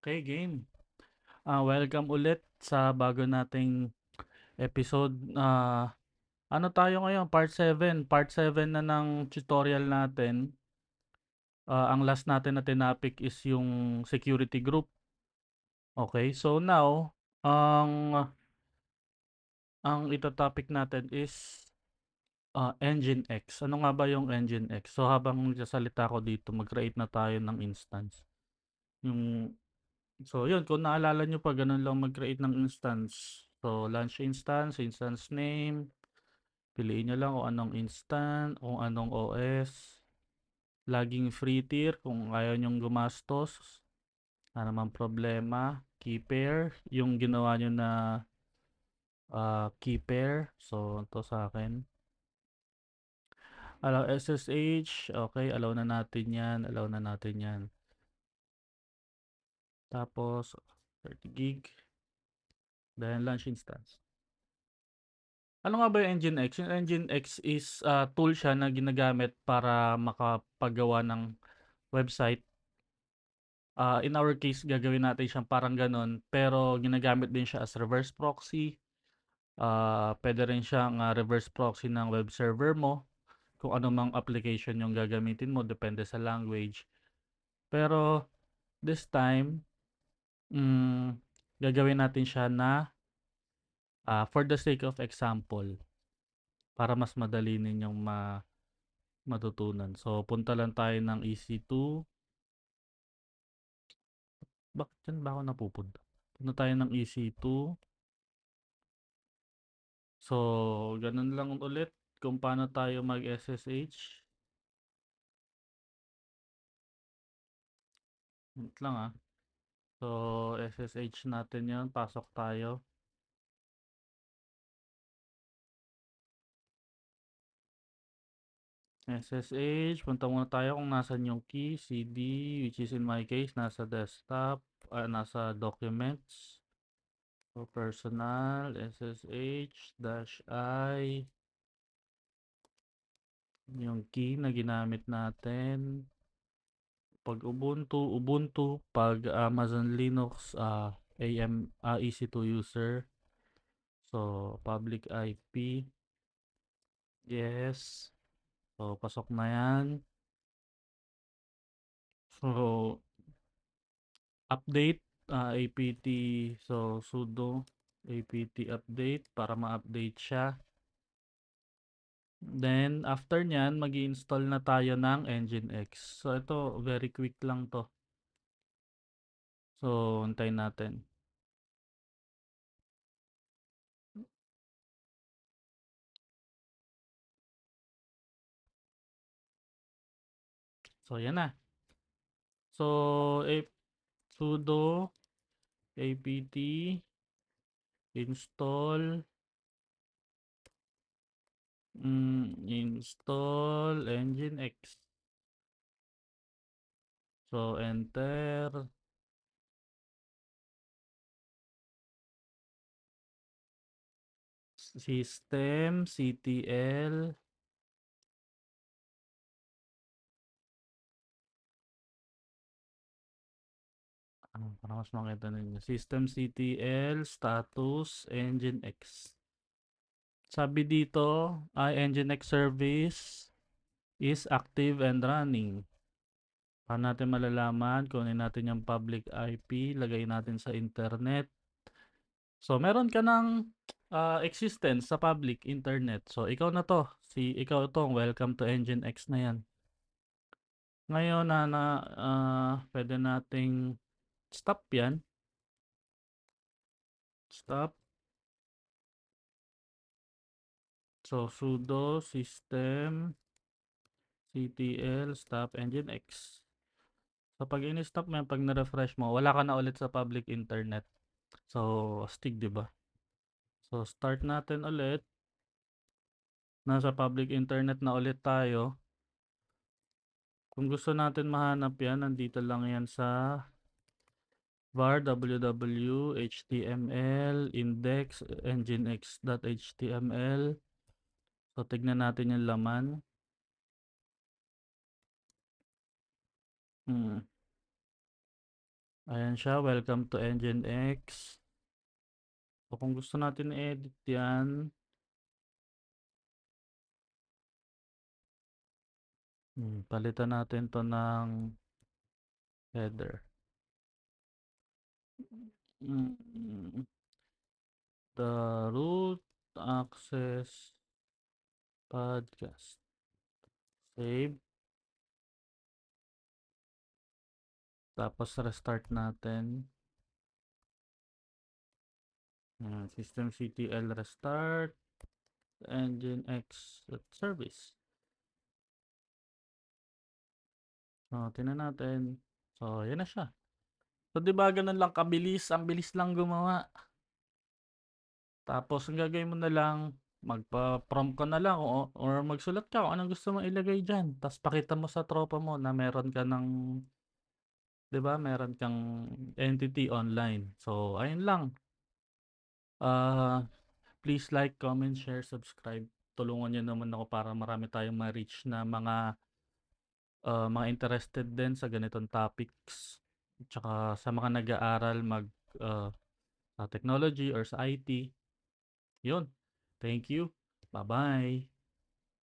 Okay, game. Ah, welcome ulit sa bago nating episode. Ah, ano tayo ngayon? Part 7. Part 7 na ng tutorial natin. Ah, ang last natin na tinapik is yung security group. Okay, so now, ang ang ito-topic natin is ah, Nginx. Ano nga ba yung Nginx? So habang nagsasalita ko dito, mag-create na tayo ng instance. Yung So yun, kung naalala nyo pa, ganun lang mag-create ng instance. So launch instance, instance name, piliin nyo lang kung anong instant, kung anong OS, laging free tier kung ayaw nyong gumastos, ano naman problema, key pair, yung ginawa nyo na uh, key pair, so ito sa akin. Allow SSH, okay, allow na natin yan, allow na natin yan. Tapos, 30 gig. Then, launch instance. Ano nga ba yung Nginx? Yung Nginx is uh, tool siya na ginagamit para makapagawa ng website. Uh, in our case, gagawin natin siyang parang ganun. Pero, ginagamit din siya as reverse proxy. Uh, pwede rin siyang uh, reverse proxy ng web server mo. Kung ano application yung gagamitin mo, depende sa language. Pero, this time, mm, gagawin natin siya na uh, for the sake of example para mas madali ninyong ma matutunan. So, punta lang tayo ng EC2. Bakit dyan ba ako napupunta? Punta tayo ng EC2. So, ganun lang ulit kung paano tayo mag-SSH. Wait lang ah. So, SSH natin yan. Pasok tayo. SSH. Punta muna tayo kung nasan yung key. CD, which is in my case, nasa desktop. Uh, nasa documents. So, personal, SSH, dash I. Yung key na ginamit natin pag Ubuntu, Ubuntu, pag Amazon Linux, uh, AM, uh, EC2 user. So, public IP. Yes. So, pasok na yan. So, update, uh, apt, so sudo apt update para ma-update siya. Then, after nyan, mag install na tayo ng Nginx. So, ito, very quick lang to. So, hintayin natin. So, yan na. So, a sudo apt install mm, install nginx so enter. System ctl ano para mas makita ninyo. System ctl status nginx sabi dito, ay Nginx service is active and running. Paano natin malalaman? Kunin natin yung public IP, lagay natin sa internet. So, meron ka ng uh, existence sa public internet. So, ikaw na to. Si ikaw tong welcome to Nginx na yan. Ngayon na, na uh, pwede nating stop yan. Stop. So, sudo system ctl stop nginx. So, pag in-stop mo pag na-refresh mo, wala ka na ulit sa public internet. So, astig, di ba? So, start natin ulit. Nasa public internet na ulit tayo. Kung gusto natin mahanap yan, nandito lang yan sa var www html So, tignan natin yung laman. Hmm. Ayan siya, welcome to Nginx. So, kung gusto natin i-edit yan Hmm, palitan natin 'to ng header. Mm. The root access podcast. Save. Tapos restart natin. Ayan, systemctl restart nginx service. Oh, tingnan natin. So, yan na siya. So, 'di ba gano'n lang kabilis, ang bilis lang gumawa. Tapos ang gagawin mo na lang, magpa-prompt ka na lang o or magsulat ka kung anong gusto mong ilagay diyan. Ta's pakita mo sa tropa mo na meron ka ng 'di ba, meron kang entity online. So, ayun lang. Ah, please like, comment, share, subscribe. Tulungan niyo naman ako para marami tayong ma-reach na mga ah, mga interested din sa ganitong topics. Tsaka sa mga nag-aaral mag ah, sa technology or sa IT. Yun. Thank you. Bye bye.